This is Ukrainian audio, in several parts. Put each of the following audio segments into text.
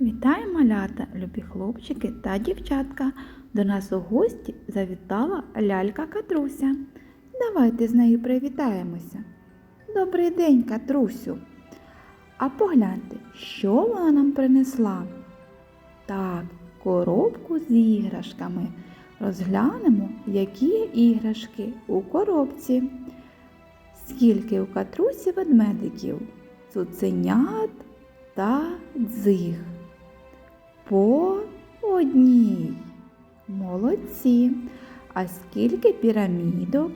Вітаю малята, любі хлопчики та дівчатка. До нас у гості завітала лялька Катруся. Давайте з нею привітаємося. Добрий день, Катрусю. А погляньте, що вона нам принесла. Так, коробку з іграшками. Розглянемо, які є іграшки у коробці. Скільки у Катрусі ведмедиків, цуценят та дзиг. По одній. Молодці. А скільки пірамідок,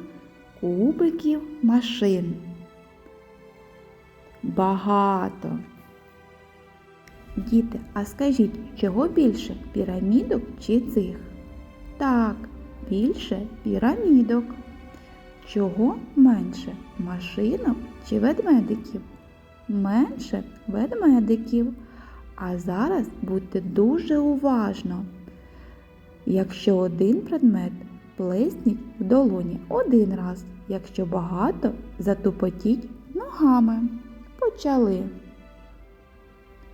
кубиків, машин? Багато. Діти, а скажіть, чого більше пірамідок чи цих? Так, більше пірамідок. Чого менше машинок чи ведмедиків? Менше ведмедиків. А зараз будьте дуже уважно. Якщо один предмет плесніть в долоні один раз, якщо багато, затупотіть ногами. Почали.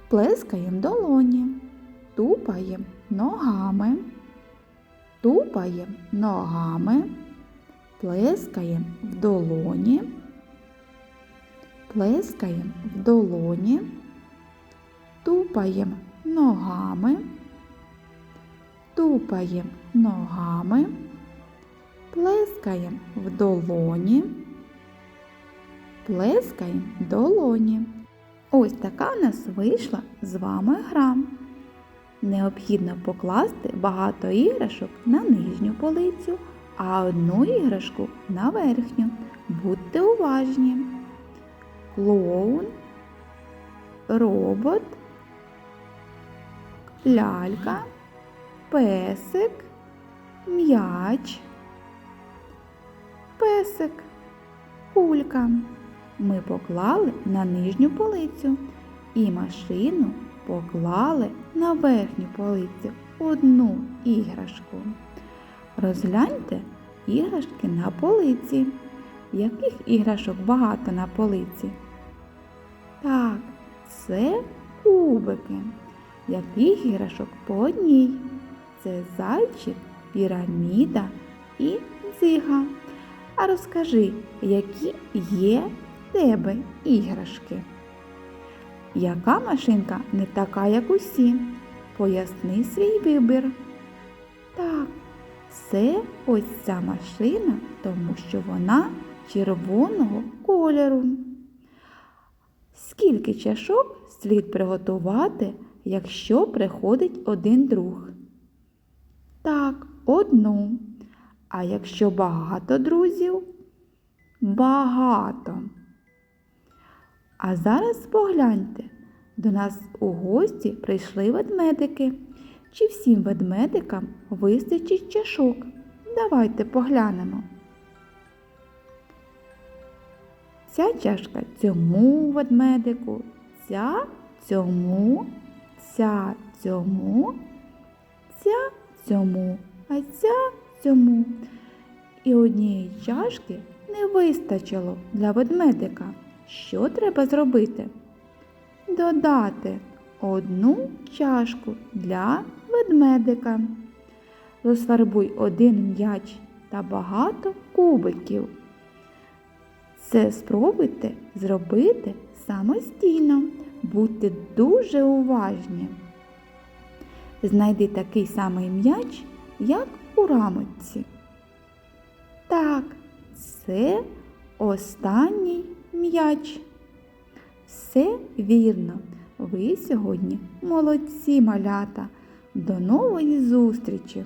Плескаємо долоні, тупаємо ногами, тупаємо ногами, плескаємо в долоні, плескаємо в долоні, тупаємо ногами, тупаємо ногами, плескаємо в долоні, плескаємо в долоні. Ось така в нас вийшла з вами гра. Необхідно покласти багато іграшок на нижню полицю, а одну іграшку на верхню. Будьте уважні. Клоун, робот, лялька, песик, м'яч, песик, кулька. Ми поклали на нижню полицю і машину поклали на верхню полицю одну іграшку. Розгляньте іграшки на полиці. Яких іграшок багато на полиці? Так, це кубики. Яких іграшок по одній? Це зайчик, піраміда і дзига. А розкажи, які є в тебе іграшки? Яка машинка не така, як усі? Поясни свій вибір. Так, це ось ця машина, тому що вона червоного кольору. Скільки чашок слід приготувати, якщо приходить один друг? Так, одну. А якщо багато друзів? Багато. А зараз погляньте, до нас у гості прийшли ведмедики. Чи всім ведмедикам вистачить чашок? Давайте поглянемо. Ця чашка цьому ведмедику, ця цьому, ця цьому, ця цьому, а ця цьому. І однієї чашки не вистачило для ведмедика. Що треба зробити? Додати одну чашку для ведмедика. Розфарбуй один м'яч та багато кубиків. Це спробуйте зробити самостійно. Будьте дуже уважні. Знайди такий самий м'яч, як у рамочці. Так, це останній м'яч. Все вірно. Ви сьогодні молодці малята. До нової зустрічі!